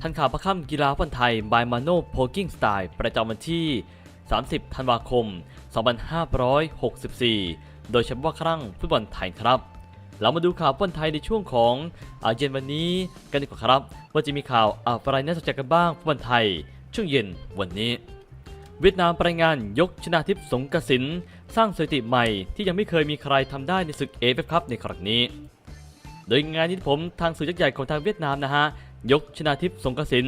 ทันข่าวประค่ำกีฬาฟุตบอลไทยบายมาโนโพกิ้งสไตล์ประจำวันที่ 30 ธันวาคม 2564 โดยเฉพาะครั้งฟุตบอลไทยครับ เรามาดูข่าวฟุตบอลไทยในช่วงของอาเย็นวันนี้กันดีกว่าครับ ว่าจะมีข่าวอะไรน่าสนใจกันบ้างฟุตบอลไทย ช่วงเย็นวันนี้ เวียดนามรายงานยกชนะทิพย์สงกสินสร้างสถิติใหม่ที่ยังไม่เคยมีใครทำได้ในศึกเอฟเอฟคัพในครั้งนี้ โดยงานนี้ผมทางสื่อยักษ์ใหญ่ของทางเวียดนามนะฮะ ยกชนะทิพย์สงกสิน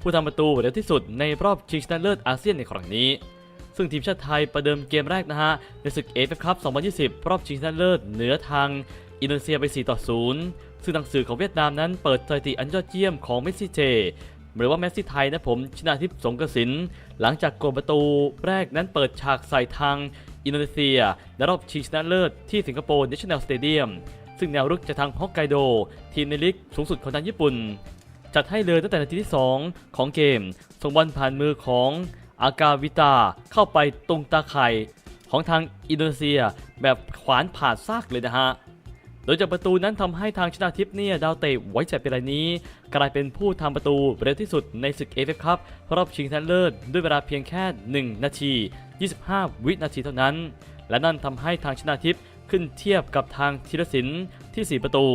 ผู้ทำประตูเร็วที่สุดในรอบชิงชนะเลิศอาเซียนในครั้งนี้ ซึ่งทีมชาติไทยประเดิมเกมแรกนะฮะ ในศึกเอฟเอฟคัพ 2020 รอบชิงชนะเลิศเหนือทางอินโดนีเซียไป 4 ต่อ 0 ซึ่งทางสื่อของเวียดนามนั้นเปิดสถิติอันยอดเยี่ยมของเมสซี่เจ หรือว่าเมสซี่ไทยนะผมชนะทิพย์สงกสิน หลังจากโกลประตูแรกนั้นเปิดฉากใส่ทางอินโดนีเซียในรอบชิงชนะเลิศที่สิงคโปร์ National Stadium ซึ่งแนวรุกจากทางฮอกไกโด ทีมในลีกสูงสุดของทางญี่ปุ่น จัดให้เลยตั้งแต่นาทีที่ 2 ของเกม ส่งบอลผ่านมือของอากาวิตาเข้าไปตรงตาไข่ของทางอินโดนีเซีย แบบขวานผ่าซากเลยนะฮะ โดยจากประตูนั้นทำให้ทางชนะทิพย์เนี่ยดาวเตะไว้ใจเป็นรายนี้ กลายเป็นผู้ทำประตูเร็วที่สุดในศึกเอฟเอฟคัพรอบชิงชนะเลิศด้วยเวลาเพียงแค่ 1 นาที 25 วินาทีเท่านั้น และนั่นทำให้ทางชนะทิพย์ขึ้นเทียบกับทางธีรศิลป์ ที่ 4 ประตู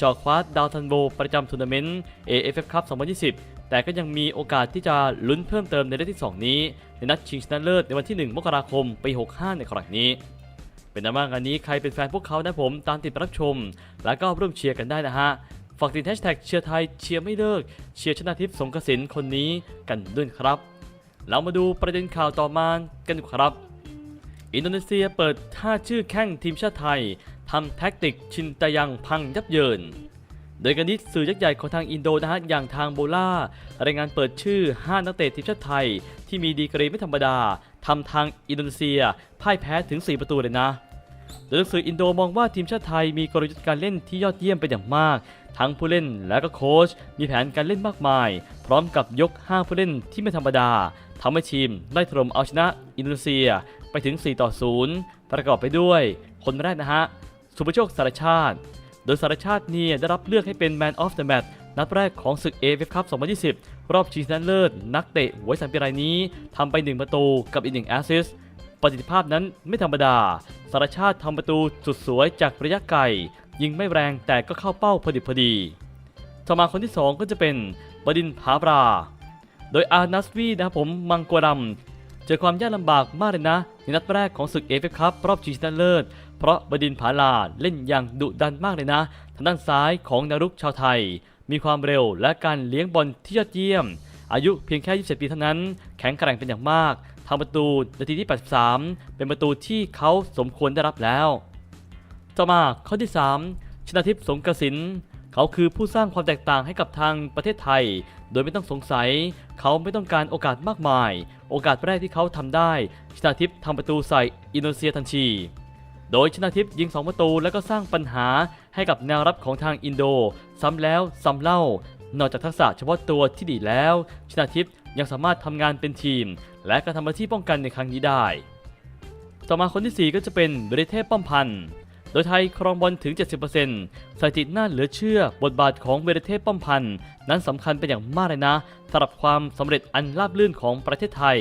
จอคว้าดาวทันโบประจำทัวร์นาเมนต์ AFF Cup 2020 แต่ก็ยังมีโอกาสที่จะลุ้นเพิ่มเติมในเลขที่ 2 นี้ ในนัดชิงชนะเลิศในวันที่ 1 มกราคมปี 65 ในครั้งนี้ เป็นนะว่างานนี้ใครเป็นแฟนพวกเขานะผมตามติดรับชม แล้วก็ร่วมเชียร์กันได้นะฮะฝากติดแฮชแท็กเชียร์ไทยเชียร์ไม่เลิกเชียร์ชนะทิพย์สงกสินคนนี้กันด้วยครับ เรามาดูประเด็นข่าวต่อมากันกว่าครับอินโดนีเซียเปิดท่าชื่อแข้งทีมชาติไทย ทำแท็กติกชินตะยังพังยับเยิน โดยกันนี้สื่อยักษ์ใหญ่ของทางอินโดนะฮะอย่างทางโบล่ารายงานเปิดชื่อ 5 นักเตะทีมชาติไทย ที่มีดีกรีไม่ธรรมดาทำทางอินโดนีเซียพ่ายแพ้ถึง 4 ประตูเลยนะโดยนังสืออินโดมองว่าทีมชาติไทยมีกลยุทธ์การเล่นที่ยอดเยี่ยมเป็นอย่างมาก ทั้งผู้เล่นและก็โค้ชมีแผนการเล่นมากมาย พร้อมกับยก 5 ผู้เล่นที่ไม่ธรรมดาทำให้ทีมไล่ถล่มเอาชนะอินโดนีเซียไปถึง 4 ต่อ 0 ประกอบไปด้วย คนแรกนะฮะ สุภโชคสารชาติ โดยสารชาติเนี่ยได้รับเลือกให้เป็น Man of the Match นัดแรกของศึก AFF Cup 2020 รอบชิงชนะเลิศ นักเตะหัวสามปีรายนี้ทำไป 1 ประตูกับอีก1แอสซิสต์ประสิทธิภาพนั้นไม่ธรรมดา สารชาติทำประตูสุดสวยจากระยะไกล ยิงไม่แรงแต่ก็เข้าเป้าพอดิบพอดีต่อมาคนที่ 2 ก็จะเป็นบดินทร์ผาปรา โดยอาร์นัสวีนะครับผมมังกรัม เจอความยากลำบากมากเลยนะ ในนัดแรกของศึกเอฟเอฟคัพรอบชิงชนะเลิศ เพราะบดินผาลาเล่นอย่างดุดันมากเลยนะ ทางด้านซ้ายของนารุกชาวไทย มีความเร็วและการเลี้ยงบอลที่ยอดเยี่ยม อายุเพียงแค่ 27 ปีเท่านั้น แข็งแกร่งเป็นอย่างมากทำประตูนาทีที่ 83 เป็นประตูที่เขาสมควรได้รับแล้ว ต่อมาข้อที่ 3 ชนาทิพย์สงกระสิน เขาคือผู้สร้างความแตกต่างให้กับทางประเทศไทย โดยไม่ต้องสงสัย เขาไม่ต้องการโอกาสมากมาย โอกาสแรกที่เขาทำได้ ชนาทิพย์ทำประตูใส่อินโดนีเซียทันที โดยชนาทิพย์ยิง 2 ประตูแล้วก็สร้างปัญหาให้กับแนวรับของทางอินโด ซ้ำแล้วซ้ำเล่า นอกจากทักษะเฉพาะตัวที่ดีแล้ว ชนาทิพย์ยังสามารถทำงานเป็นทีม และก็ทำหน้าที่ป้องกันในครั้งนี้ได้ ต่อมาคนที่ 4 ก็จะเป็นบริเทพป้อมพันธ์ โดยไทยครองบอลถึง 70%สถิติน่าเหลือเชื่อ บทบาทของเบรเทพป้อมพันธ์นั้นสำคัญเป็นอย่างมากเลยนะสำหรับความสำเร็จอันราบรื่นของประเทศไทย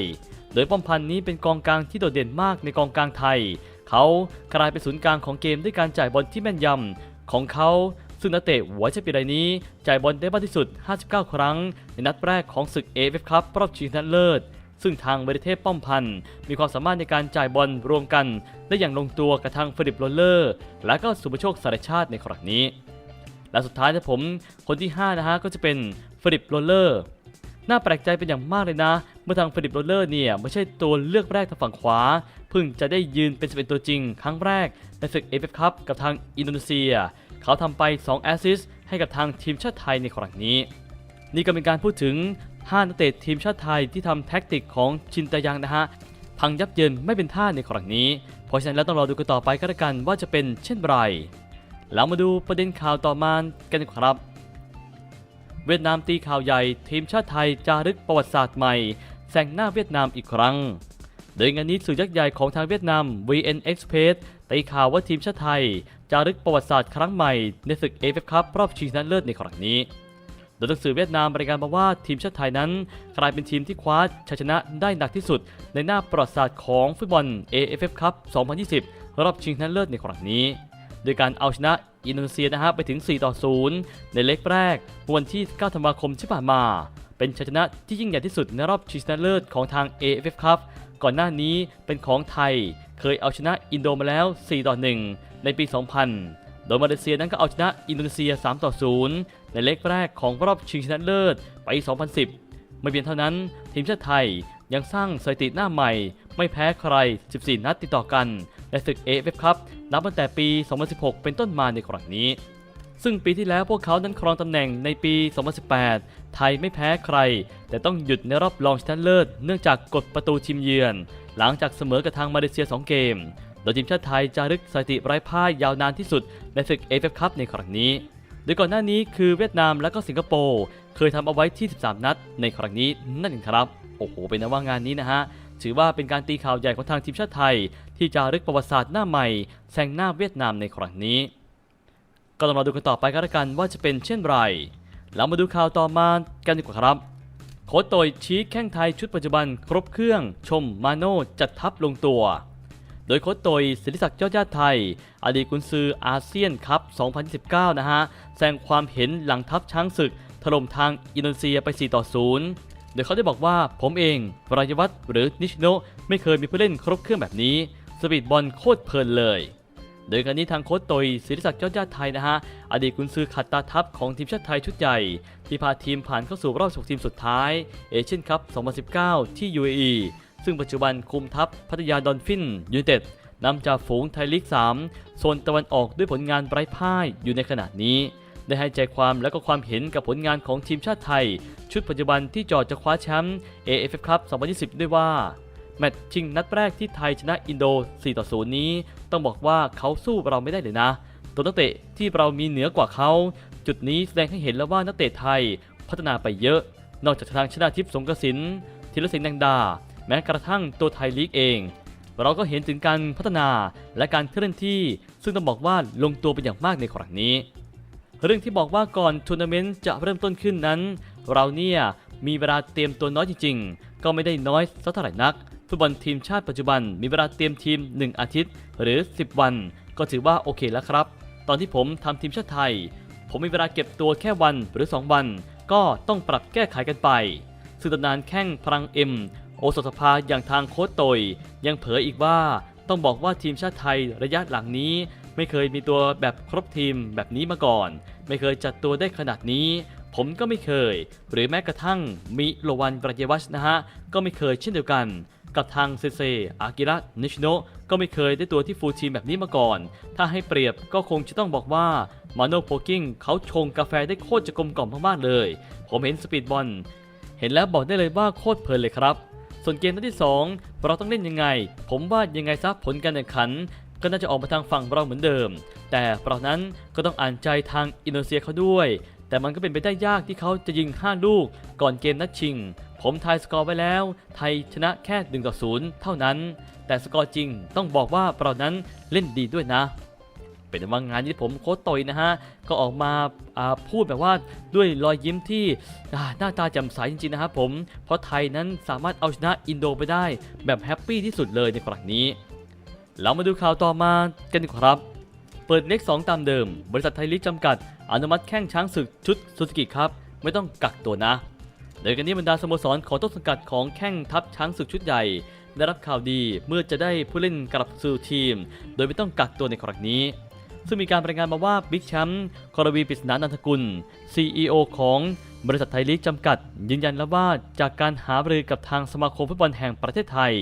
โดยป้อมพันธ์นี้เป็นกองกลางที่โดดเด่นมากในกองกลางไทย เขากลายเป็นศูนย์กลางของเกมด้วยการจ่ายบอลที่แม่นยำของเขาซึ่งนักเตะหัวเชปีรายนี้ จ่ายบอลได้มากที่สุด 59 ครั้ง ในนัดแรกของศึก AFF คัพรอบชิงชนะเลิศ ซึ่งทางเบรเทพป้อมพันธ์มีความสามารถในการจ่ายบอลรวมกัน ได้อย่างลงตัวกับทางฟิลิปโรลเลอร์ และก็สุภโชคสารชาติในครั้งนี้ และสุดท้ายนะผมคนที่ 5 นะฮะก็จะเป็นฟิลิปโรลเลอร์น่าแปลกใจเป็นอย่างมากเลยนะ เมื่อทางฟิลิปโรลเลอร์เนี่ยไม่ใช่ตัวเลือกแรกทางฝั่งขวาเพิ่งจะได้ยืนเป็นสเปนตัวจริง ครั้งแรกในศึกเอฟเอฟคัพกับทางอินโดนีเซีย เขาทำไป2แอสซิสต์ให้กับทางทีมชาติไทยในครั้งนี้ นี่ก็เป็นการพูดถึง 5นักเตะทีมชาติไทยที่ทำแท็กติกของชินตะยังนะฮะพังยับเยินไม่เป็นท่าในครั้งนี้ เพราะฉะนั้นแล้วต้องรอดูกันต่อไปก็แล้วกันว่าจะเป็นเช่นไรแล้วมาดูประเด็นข่าวต่อมากันดีกว่าครับ เวียดนามตีข่าวใหญ่ ทีมชาติไทยจารึกประวัติศาสตร์ใหม่แซงหน้าเวียดนามอีกครั้ง โดยงานนี้สื่อยักษ์ใหญ่ของทางเวียดนาม VN Express ตีข่าวว่าทีมชาติไทยจารึกประวัติศาสตร์ครั้งใหม่ในศึก AFF Cup รอบชิงชนะเลิศในครั้งนี้ ดยหนังสือเวียดนามรายงานมาว่าทีมชาติไทยนั้น กลายเป็นทีมที่คว้าชัยชนะได้หนักที่สุด ในหน้าประวัติศาสตร์ของฟุตบอล AFF Cup 2020 รอบชิงชนะเลิศในครั้งนี้ โดยการเอาชนะอินโดนีเซียนะฮะไปถึง 4 ต่อ 0 ในเล็กแรกวันที่ 9 ธันวาคมที่ผ่านมา เป็นชัยชนะที่ยิ่งใหญ่ที่สุดในรอบชิงชนะเลิศของทาง AFF Cup ก่อนหน้านี้เป็นของไทย เคยเอาชนะอินโดมาแล้ว 4 ต่อ 1 ในปี 2000 โดยมาเลเซียนั้นก็เอาชนะอินโดนีเซีย 3 ต่อ 0 ในเล็กแรกของรอบชิงชนะเลิศไป 2010 ไม่เพียงเท่านั้น ทีมชาติไทยยังสร้างสถิติหน้าใหม่ ไม่แพ้ใคร 14 นัดติดต่อกัน ในศึก AFF Cup นับตั้งแต่ปี 2016 เป็นต้นมาในครั้งนี้ ซึ่งปีที่แล้วพวกเขานั้นครองตำแหน่งในปี 2018 ไทยไม่แพ้ใคร แต่ต้องหยุดในรอบรองชนะเลิศเนื่องจากกดประตูทีมเยือน หลังจากเสมอกับทางมาเลเซีย 2 เกม โดยทีมชาติไทยจารึกสถิติไร้พ่ายยาวนานที่สุดในศึก AFF Cup ในครั้งนี้ โดยก่อนหน้านี้คือเวียดนามและก็สิงคโปร์เคยทำเอาไว้ที่ 13 นัดในครั้งนี้นั่นเองครับ โอ้โห เป็นนะว่างานนี้นะฮะ ถือว่าเป็นการตีข่าวใหญ่ของทางทีมชาติไทย ที่จารึกประวัติศาสตร์หน้าใหม่แซงหน้าเวียดนามในครั้งนี้ ก็ต้องมาดูกันต่อไปกันละกันว่าจะเป็นเช่นไรแล้วมาดูข่าวต่อมากันดีกว่าครับโค้ชโตยชี้แข้งไทยชุดปัจจุบันครบเครื่อง ชมมาโน่จัดทัพลงตัว ดยโค้ชโตยศิริศักดิ์ยอดญาติไทย อดีตกุนซืออาเซียนคัพ 2019 นะฮะ แสดงความเห็นหลังทัพช้างศึก ถล่มทางอินโดนีเซียไป 4 ต่อ 0 โดยเขาได้บอกว่าผมเองรายวัฒน์หรือนิชโนไม่เคยมีผู้เล่นครบเครื่องแบบนี้ สปีดบอลโคตรเพลินเลยโดยการนี้ทางโค้ชโตยศิริศักดิ์ยอดญาติไทยนะฮะ อดีตกุนซือขัดตาทัพของทีมชาติไทยชุดใหญ่ ที่พาทีมผ่านเข้าสู่รอบ 16 ทีมสุดท้ายเอเชียนคัพ 2019 ที่ UAE ซึ่งปัจจุบันคุมทัพพัทยาดอลฟินยูไนเต็ดนำจากฝูงไทยลีก 3 โซนตะวันออกด้วยผลงานไร้พ่ายอยู่ในขณะนี้ ได้ให้ใจความและก็ความเห็นกับผลงานของทีมชาติไทย ชุดปัจจุบันที่จอดจะคว้าแชมป์ AFF Cup 2020 ด้วยว่า แมตช์ชิงนัดแรกที่ไทยชนะอินโด 4 ต่อ 0 นี้ ต้องบอกว่าเขาสู้เราไม่ได้เลยนะ ตัวนักเตะที่เรามีเหนือกว่าเขา จุดนี้แสดงให้เห็นแล้วว่านักเตะไทยพัฒนาไปเยอะ นอกจากทางชนะทิพย์สงกระสินธีรศิลป์แดงดา ม้กระทั่งตัวไทยลีกเอง เราก็เห็นถึงการพัฒนาและการเคลื่อนที่ ซึ่งต้องบอกว่าลงตัวเป็นอย่างมากในครั้งนี้ เรื่องที่บอกว่าก่อนทัวร์นาเมนต์จะเริ่มต้นขึ้นนั้น เราเนี่ยมีเวลาเตรียมตัวน้อยจริงๆ ก็ไม่ได้น้อยสักเท่าไหร่นัก ฟุตบอลทีมชาติปัจจุบันมีเวลาเตรียมทีม 1 อาทิตย์ หรือ 10 วัน ก็ถือว่าโอเคแล้วครับ ตอนที่ผมทำทีมชาติไทย ผมมีเวลาเก็บตัวแค่วันหรือ 2 วัน ก็ต้องปรับแก้ไขกันไปซึ่งตำนานแข้งพลังเอ็ม โอสถสภาอย่างทางโค้ชโตย ยังเผยอีกว่าต้องบอกว่าทีมชาติไทยระยะหลังนี้ ไม่เคยมีตัวแบบครบทีมแบบนี้มาก่อน ไม่เคยจัดตัวได้ขนาดนี้ ผมก็ไม่เคย หรือแม้กระทั่งมิโลวันปรายวัชนะฮะก็ไม่เคยเช่นเดียวกันกับทางเซเซ อากิระ นิชโนก็ไม่เคยได้ตัวที่ฟูลทีมแบบนี้มาก่อน ถ้าให้เปรียบก็คงจะต้องบอกว่า มาโนโพกิ้งเขาชงกาแฟได้โคตรจะกลมกล่อมมากๆเลย ผมเห็นสปีดบอล เห็นแล้วบอกได้เลยว่าโคตรเพลินเลยครับ ส่วนเกมนัดที่ 2 เราต้องเล่นยังไง ผมว่ายังไงซะผลการแข่งขัน ก็น่าจะออกมาทางฝั่งเราเหมือนเดิม แต่เรานั้นก็ต้องอ่านใจทางอินโดนีเซียเขาด้วย แต่มันก็เป็นไปได้ยากที่เขาจะยิง 5 ลูก ก่อนเกมนัดชิง ผมทายสกอร์ไว้แล้ว ไทยชนะแค่1ต่อ0เท่านั้น แต่สกอร์จริงต้องบอกว่าเรานั้นเล่นดีด้วยนะ เป็นว่างานที่ผมโค้ชตอยนะฮะก็ออกมาาพูดแบบว่าด้วยรอยยิ้มที่หน้าตาแจ่มใสจริงๆนะครับผม เพราะไทยนั้นสามารถเอาชนะอินโดไปได้แบบแฮปปี้ที่สุดเลยในครั้งนี้ เรามาดูข่าวต่อมากันครับ เปิดเล็ก2ตามเดิม บริษัทไทยลิกจำกัด อนุมัติแข้งช้างศึกชุดซูซูกิครับ ไม่ต้องกักตัวนะโดยกันนี้บรรดาสโมสรของต้นสังกัดของแข้งทัพช้างศึกชุดใหญ่ ได้รับข่าวดีเมื่อจะได้ผู้เล่นกลับสู่ทีม โดยไม่ต้องกักตัวในครั้งนี้ ซึ่งมีการรายงานมาว่าบิ๊กแชมป์กรวีปริศนานันทกุล CEO ของบริษัทไทยลีกจำกัด ยืนยันแล้วว่าจากการหารือกับทางสมาคมฟุตบอลแห่งประเทศไทย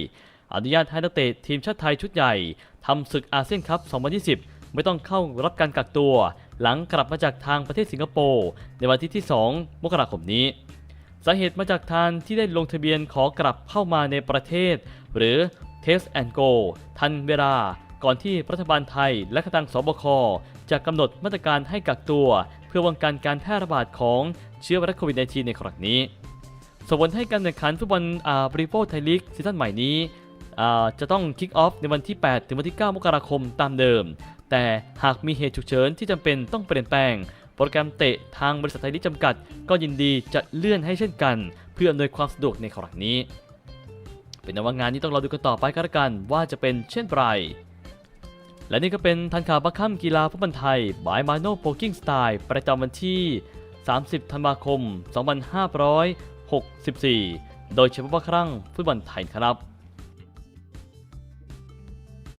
อนุญาตให้นักเตะทีมชาติไทยชุดใหญ่ทำศึกอาเซียนคัพ 2020 ไม่ต้องเข้ารับการกักตัว หลังกลับมาจากทางประเทศสิงคโปร์ในวันที่ที่ 2 มกราคมนี้ สาเหตุมาจากทางที่ได้ลงทะเบียนขอกลับเข้ามาในประเทศ หรือ Test and Go ทันเวลา ก่อนที่รัฐบาลไทยและทางสบคจะกำหนดมาตรการให้กักตัว เพื่อป้องกันการแพร่ระบาดของเชื้อไวรัสโควิด -19 ในครั้งนี้ส่งผลให้การแข่งขันฟุตบอลอาบริโภคไทยลีกซีซั่นใหม่นี้จะต้องคิกออฟในวันที่ 8 ถึงวันที่ 9 มกราคมตามเดิม แต่หากมีเหตุฉุกเฉินที่จำเป็นต้องเปลี่ยนแปลง โปรแกรมเตะทางบริษัทไทยลีกจำกัด ก็ยินดีจะเลื่อนให้เช่นกัน เพื่ออำนวยความสะดวกในครั้งนี้ เป็นนว่างานนี้ต้องรอดูกันต่อไปกันละกันว่าจะเป็นเช่นไร และนี่ก็เป็นทันข่าวบัคคัมกีฬาฟุตบอลไทยบายมาโนโปกิ้งสไตล์ประจำวันที่ 30 ธันวาคม 2564 โดยเฉพาะครั้งฟุตบอลไทยครับ